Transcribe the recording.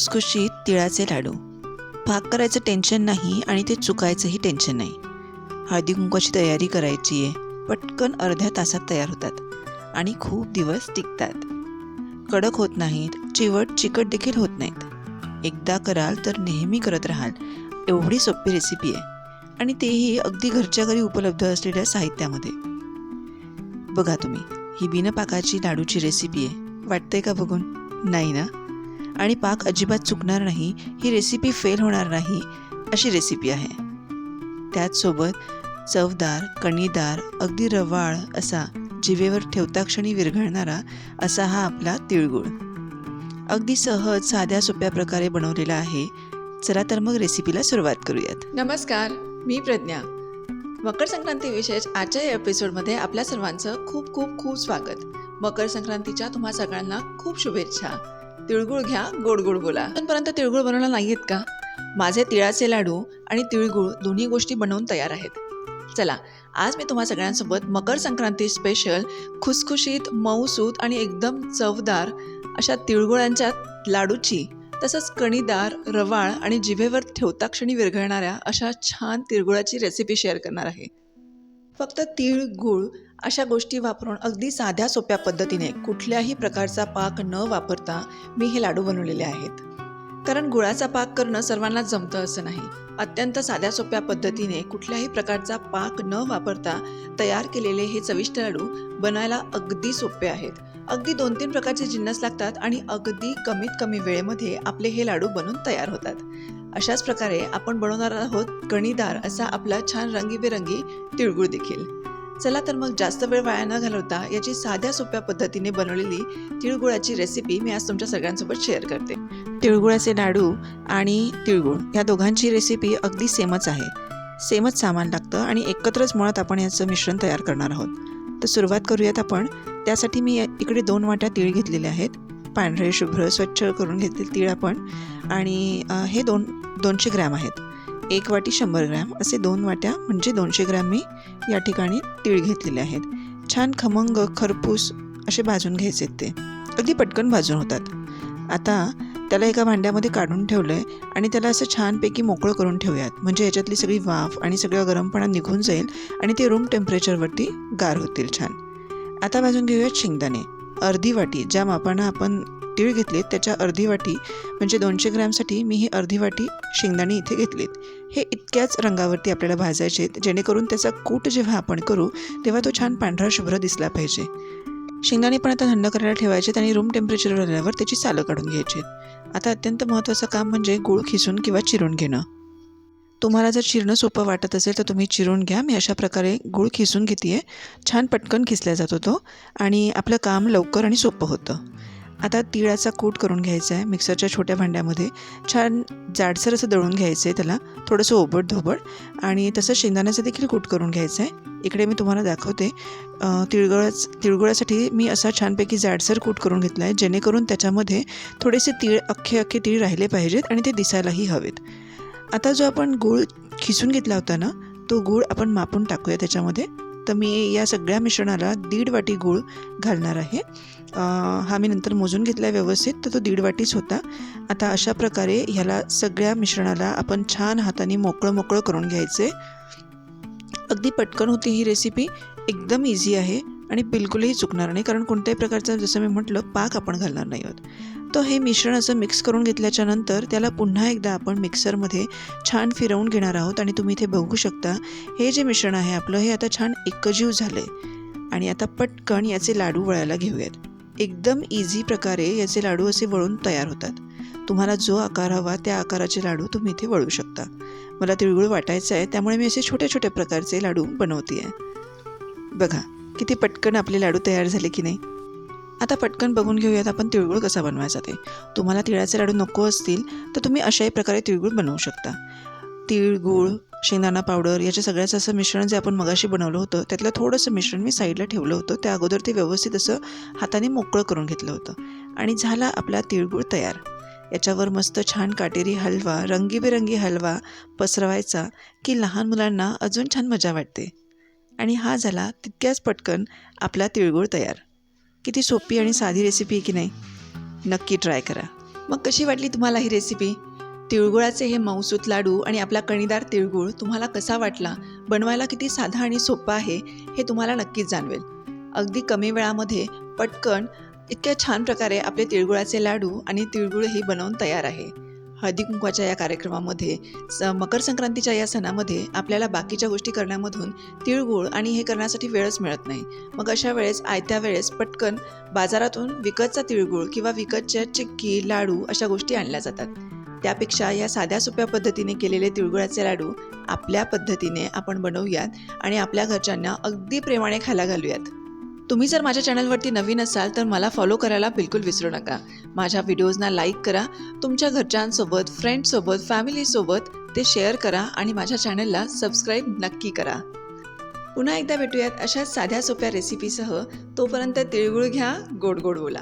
खुसखुशीत तिळाचे लाडू. पाक करायचं टेन्शन नाही आणि ते चुकायचंही टेन्शन नाही. हळदी कुंकवाची तयारी करायची आहे. पटकन अर्ध्या तासात तयार होतात. आणि खूप दिवस टिकतात. कडक होत नाहीत. चिवट चिकट देखील होत नाहीत. एकदा कराल तर नेहमी करत राहाल. एवढी सोपी रेसिपी आहे. आणि तेही अगदी घरच्या घरी उपलब्ध असलेल्या साहित्यामध्ये. बघा तुम्ही ही बिनपाकाची लाडूची रेसिपी आहे. वाटतंय का बघून? नाही ना? आणि पाक अजिबात चुकणार नाही ही रेसिपी फेल होणार नाही अशी रेसिपी आहे. त्याचसोबत चवदार कणीदार अगदी रवाळ असा जिवेवर ठेवता क्षणी विरघळणारा असा हा आपला तिळगुळ. अगदी सहज साध्या सोप्या प्रकारे बनवलेला आहे. चला तर मग रेसिपीला सुरुवात करूयात. नमस्कार मी प्रज्ञा. मकर संक्रांती विशेष आजच्या या एपिसोडमध्ये आपल्या सर्वांचं खूप खूप खूप स्वागत. मकर संक्रांतीच्या तुम्हा सगळ्यांना खूप शुभेच्छा. तिळगुळ घ्या गोड गोड बोला. अजूनपर्यंत तिळगुळ बनवला नाहीयेत का? माझे तिळाचे लाडू आणि तिळगुळ दोन्ही गोष्टी बनवून तयार आहेत. चला आज मी तुम्हा सगळ्यांसोबत मकर संक्रांती स्पेशल खुसखुशीत मऊसूत आणि एकदम चवदार अशा तिळगुळांच्या लाडूची तसंच कणीदार रवाळ आणि जिभेवर ठेवता क्षणी विरघळणाऱ्या अशा छान तिळगुळाची रेसिपी शेअर करणार आहे. फक्त तीळ गुळ अशा गोष्टी वापरून अगदी साध्या सोप्या पद्धतीने कुठल्याही प्रकारचा पाक न वापरता मी हे लाडू बनवलेले आहेत. कारण गुळाचा पाक करणं सर्वांना जमतं असं नाही. अत्यंत साध्या सोप्या पद्धतीने कुठल्याही प्रकारचा पाक न वापरता तयार केलेले हे चविष्ट लाडू बनायला अगदी सोपे आहेत. अगदी दोन तीन प्रकारचे जिन्नस लागतात आणि अगदी कमीत कमी वेळेमध्ये आपले हे लाडू बनून तयार होतात. अशाच प्रकारे आपण बनवणार आहोत कणीदार असा आपला छान रंगीबेरंगी तिळगुळ देखील. चला तर मग जास्त वेळ वाया न घालवता याची साध्या सोप्या पद्धतीने बनवलेली तिळगुळाची रेसिपी मी आज तुमच्या सगळ्यांसोबत शेअर करते. तिळगुळाचे लाडू आणि तिळगुळ या दोघांची रेसिपी अगदी सेमच आहे. सेमच सामान लागतं आणि एकत्रच मुळात आपण याचं मिश्रण तयार करणार आहोत. तर सुरुवात करूयात आपण. त्यासाठी मी इकडे दोन वाट्या तीळ घेतलेले आहेत. पांढरे शुभ्र स्वच्छ करून घेतलेले तीळ आपण. आणि हे दोन दोनशे ग्रॅम आहेत. एक वाटी शंभर ग्रॅम असे दोन वाट्या म्हणजे दोनशे ग्रॅम मी या ठिकाणी तीळ घेतलेले आहेत. छान खमंग खरपूस असे भाजून घ्यायचे ते. अगदी पटकन भाजून होतात. आता त्याला एका भांड्यामध्ये काढून ठेवलं आहे आणि त्याला असं छानपैकी मोकळं करून ठेवूयात. म्हणजे याच्यातली सगळी वाफ आणि सगळं गरमपणा निघून जाईल आणि ते रूम टेम्परेचरवरती गार होतील छान. आता भाजून घेऊयात शेंगदाणे. अर्धी वाटी ज्या मापानं आपण तीळ घेतलेत त्याच्या अर्धी वाटी म्हणजे दोनशे ग्रॅमसाठी मी ही अर्धी वाटी शेंगदाणे इथे घेतलीत. हे इतक्याच रंगावरती आपल्याला भाजायचे आहेत. जेणेकरून त्याचा कूट जेव्हा आपण करू तेव्हा तो छान पांढरा शुभ्र दिसला पाहिजे. शेंगदाणे पण आता थंड करायला ठेवायचे आणि रूम टेम्परेचरवर आल्यावर त्याची सालं काढून घ्यायची आता अत्यंत महत्त्वाचं काम म्हणजे गूळ खिसून किंवा चिरून घेणं. तुम्हाला जर चिरणं सोपं वाटत असेल तर तुम्ही चिरून घ्या. मी अशा प्रकारे गूळ खिसून घेते आहे छान पटकन खिसला जातो तो आणि आपलं काम लवकर आणि सोपं होतं. आता तिळाचा कूट करून घ्यायचा आहे मिक्सरच्या छोट्या भांड्यामध्ये. छान जाडसर असं दळून घ्यायचं आहे त्याला. थोडंसं ओबड धोबड आणि तसं शेंगदाण्याचं देखील कूट करून घ्यायचं आहे. इकडे मी तुम्हाला दाखवते. तिळगुळाच तिळगुळासाठी मी असा छानपैकी जाडसर कूट करून घेतला आहे जेणेकरून त्याच्यामध्ये थोडेसे तीळ अख्खे अख्खे तीळ राहिले पाहिजेत आणि ते दिसायलाही हवेत. आता जो आपण गूळ खिसून घेतला होता ना तो गूळ आपण मापून टाकूया त्याच्यामध्ये. तर मी या सगळ्या मिश्रणाला दीड वाटी गूळ घालणार आहे. हा मी नंतर मोजून घेतला आहे व्यवस्थित तर तो दीड वाटीच होता. आता अशा प्रकारे ह्याला सगळ्या मिश्रणाला आपण छान हाताने मोकळं मोकळं करून घ्यायचे अगदी पटकन होती ही रेसिपी एकदम इझी आहे. आणि बिलकुलही चुकणार नाही कारण कोणत्याही प्रकारचा जसं मी म्हटलं पाक आपण घालणार नाही आहोत. तर हे मिश्रण असं मिक्स करून घेतल्याच्या नंतर त्याला पुन्हा एकदा आपण मिक्सरमध्ये छान फिरवून घेणार आहोत आणि तुम्ही इथे बघू शकता हे जे मिश्रण आहे आपलं हे आता छान एकजीव झालं आहे आणि आता पटकन याचे लाडू वळायला घेऊयात. एकदम इझी प्रकारे याचे लाडू असे वळून तयार होतात. तुम्हाला जो आकार हवा त्या आकाराचे लाडू तुम्ही इथे वळू शकता. मला तिळगुळ वाटायचं आहे त्यामुळे मी असे छोट्या छोट्या प्रकारचे लाडू बनवते आहे बघा. किती पटकन आपले लाडू तयार झाले की नाही? आता पटकन बघून घेऊयात आपण तिळगुळ कसा बनवायचा ते. तुम्हाला तिळाचे लाडू नको असतील तर तुम्ही अशाही प्रकारे तिळगुळ बनवू शकता. तिळगुळ शेंगदाणा पावडर याच्या सगळ्याचं असं मिश्रण जे आपण मगाशी बनवलं होतं त्यातलं थोडंसं मिश्रण मी साईडला ठेवलं होतं. त्या अगोदर ते व्यवस्थित असं हाताने मोकळं करून घेतलं होतं. आणि झाला आपला तिळगुळ तयार. याच्यावर मस्त छान काटेरी हलवा रंगीबेरंगी हलवा पसरवायचा की लहान मुलांना अजून छान मजा वाटते. आणि हा झाला तितक्याच पटकन आपला तिळगुळ तयार. किती सोपी आणि साधी रेसिपी आहे की नाही? नक्की ट्राय करा. मग कशी वाटली तुम्हाला ही रेसिपी तिळगुळाचे हे मऊसूत लाडू आणि आपला कणीदार तिळगुळ तुम्हाला कसा वाटला? बनवायला किती साधा आणि सोपा आहे हे तुम्हाला नक्कीच जाणवेल. अगदी कमी वेळामध्ये पटकन इतक्या छान प्रकारे आपले तिळगुळाचे लाडू आणि तिळगुळही बनवून तयार आहे. हळदी कुंकवाच्या या कार्यक्रमामध्ये स मकर संक्रांतीच्या या सणामध्ये आपल्याला बाकीच्या गोष्टी करण्यामधून तिळगुळ आणि हे करण्यासाठी वेळच मिळत नाही. मग अशा वेळेस आयत्या वेळेस पटकन बाजारातून विकतचा तिळगुळ किंवा विकतच्या चिक्की लाडू अशा गोष्टी आणल्या जातात. त्यापेक्षा या साध्या सोप्या पद्धतीने केलेले तिळगुळाचे लाडू आपल्या पद्धतीने आपण बनवूयात आणि आपल्या घरच्यांना अगदी प्रेमाने खायला घालूयात. तुम्ही जर माझ्या चॅनलवरती नवीन असाल तर मला फॉलो करायला बिलकुल विसरू नका. माझ्या व्हिडिओजना लाईक करा. तुमच्या घरच्यांसोबत फ्रेंड्ससोबत फॅमिलीसोबत ते शेअर करा आणि माझ्या चॅनलला सबस्क्राईब नक्की करा. पुन्हा एकदा भेटूयात अशाच साध्या सोप्या रेसिपीसह तोपर्यंत तिळगुळ घ्या गोड गोड बोला.